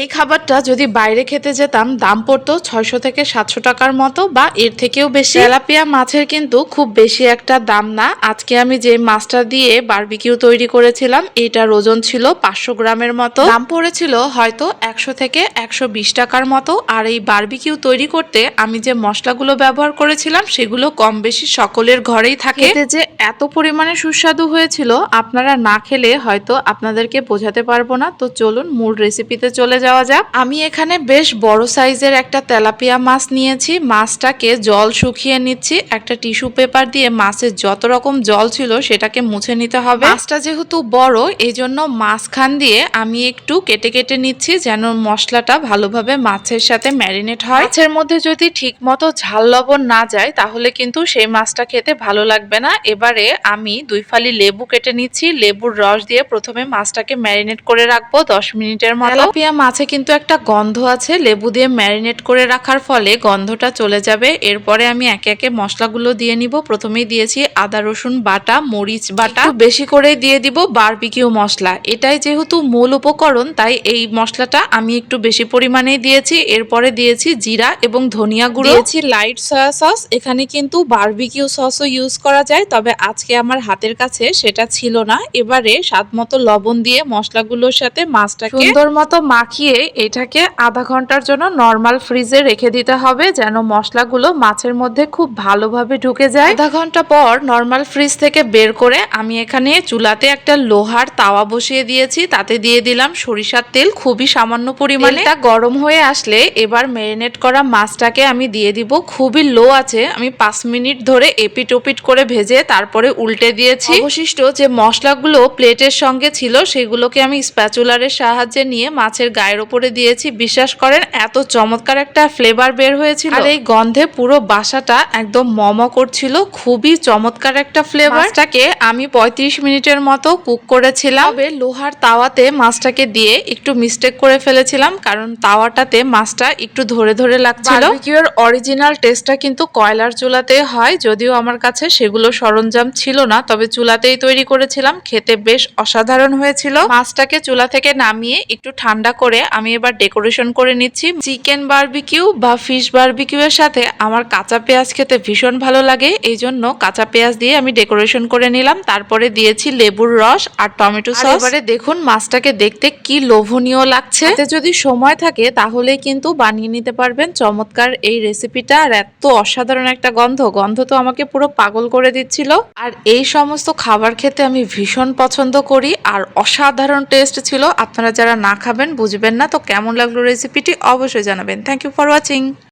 এই খাবারটা যদি বাইরে খেতে যেতাম, দাম পড়তো ছয়শো থেকে সাতশো টাকার মতো বা এর থেকেও বেশি। তেলাপিয়া মাছের কিন্তু খুব বেশি একটা দাম না। আজকে আমি যে মাছটা দিয়ে বারবিকিউ তৈরি করেছিলাম, এটার ওজন ছিল পাঁচশো গ্রামের মতো। দাম পড়েছিল হয়তো একশো থেকে একশো বিশ টাকার মতো। আর এই বারবিকিউ তৈরি করতে আমি যে মশলাগুলো ব্যবহার করেছিলাম, সেগুলো কম বেশি সকলের ঘরেই থাকে। যে এত পরিমাণে সুস্বাদু হয়েছিল, আপনারা না খেলে হয়তো আপনাদেরকে বোঝাতে পারব না। তো চলুন মূল রেসিপিতে চলে যাওয়া যাক। আমি এখানে বেশ বড় সাইজের একটা তেলাপিয়া মাছ নিয়েছি। মাছটাকে জল শুকিয়ে নিচ্ছি। একটা টিস্যু পেপার দিয়ে মাছের যত রকম জল ছিল সেটাকে মুছে নিতে হবে। মাছটা যেহেতু বড় এই জন্য মাঝখান দিয়ে আমি একটু কেটে কেটে নিচ্ছি যেন মশলাটা ভালোভাবে মাছের সাথে ম্যারিনেট হয়। মাছের মধ্যে যদি ঠিক মতো ঝাল লবণ না যায়, তাহলে কিন্তু সেই মাছটা খেতে ভালো লাগবে না। এবারে আমি দুই ফালি লেবু কেটে নিচ্ছি। লেবুর রস দিয়ে প্রথমে মাছটাকে ম্যারিনেট করে রাখব দশ মিনিটের মতো। তেলাপিয়া মাছে কিন্তু একটা গন্ধ আছে লেবু দিয়ে ম্যারিনেট করে রাখার ফলে গন্ধটা চলে যাবে। এরপরে আমি একে একে মশলাগুলো দিয়ে নিব। প্রথমেই দিয়েছি আদা রসুন বাটা মরিচ বাটা। বেশি করে দিয়ে দিব বারবিকিউ মশলা। এটাই যেহেতু মূল উপকরণ তাই এই মশলাটা আমি একটু বেশি পরিমাণেই দিয়েছি। এরপরে দিয়েছি জিরা এবং ধনিয়া গুঁড়ো। দিয়েছি লাইট সয়া সস। এখানে কিন্তু বারবিকিউ সসও ইউজ করা যায় তবে আজকে আমার হাতের কাছে সেটা ছিল না। এবারে স্বাদ মতো লবণ দিয়ে মশলাগুলোর সাথে মাছটাকে সুন্দর মতো মাখিয়ে এটাকে আধা ঘণ্টার জন্য নর্মাল ফ্রিজে রেখে দিতে হবে যেন মশলাগুলো মাছের মধ্যে খুব ভালোভাবে ঢুকে যায়। আধা ঘণ্টা পর নর্মাল ফ্রিজ থেকে বের করে আমি এখানে চুলাতে একটা লোহার তাওয়া বসিয়ে দিয়েছি। তাতে দিয়ে দিলাম সরিষার তেল খুবই সামান্য পরিমাণে। তা গরম হয়ে আসলে এবার ম্যারিনেট করা মাছটাকে আমি দিয়ে দিব। খুবই লো আছে। আমি পাঁচ মিনিট ধরে এপিট ওপিট করে ভেজে তারপরে উল্টে দিয়েছি। অবশিষ্ট যে মশলাগুলো প্লেটের সঙ্গে ছিল সেগুলোকে আমি স্প্যাচুলারের সাহায্যে নিয়ে মাছের গায়ের ওপরে দিয়েছি। বিশ্বাস করেন এত চমৎকার একটা ফ্লেভার বের হয়েছিল। আর এই গন্ধে পুরো বাসাটা একদম মম করছিল। খুবই চমৎকার একটা ফ্লেভারটাকে আমি পঁয়ত্রিশ মিনিটের মতো কুক করেছিলাম। তবে লোহার তাওয়াতে মাছটাকে দিয়ে একটু মিস্টেক করে ফেলেছিলাম কারণ তাওয়াটাতে মাছটা একটু ধরে ধরে লাগছিল। বারবিকিউর অরিজিনাল টেস্টটা কিন্তু কয়লার চুলাতে হয় যদিও আমার কাছে সেগুলো সরঞ্জাম ছিল না তবে চুলাতেই তৈরি করেছিলাম। খেতে বেশ অসাধারণ হয়েছিল। মাছটাকে চুলা থেকে নামিয়ে একটু ঠান্ডা করে আমি এবার ডেকোরেশন করে নিচ্ছি। চিকেন বারবিকিউ বা ফিশ বারবিকিউ এর সাথে আমার কাঁচা পেঁয়াজ খেতে ভীষণ ভালো লাগে এই জন্য কাঁচা পেঁয়াজ দিয়ে আমি ডেকোরেশন করে নিলাম। তারপরে দিয়েছি লেবুর রস আর টমেটো সস। এবারে দেখুন মাছটাকে দেখতে কি লোভনীয় লাগছে। এতে যদি সময় থাকে তাহলে কিন্তু বানিয়ে নিতে পারবেন। চমৎকার এই রেসিপিটা আর এত অসাধারণ একটা গন্ধ। গন্ধ তো আমাকে পুরো পাগল করে দিচ্ছিল। আর এই সমস্ত খাবার খেতে আমি ভীষণ পছন্দ করি। আর অসাধারণ টেস্ট ছিল। আপনারা যারা না খাবেন বুঝবেন না। তো কেমন লাগল রেসিপিটি অবশ্যই জানাবেন। Thank you for watching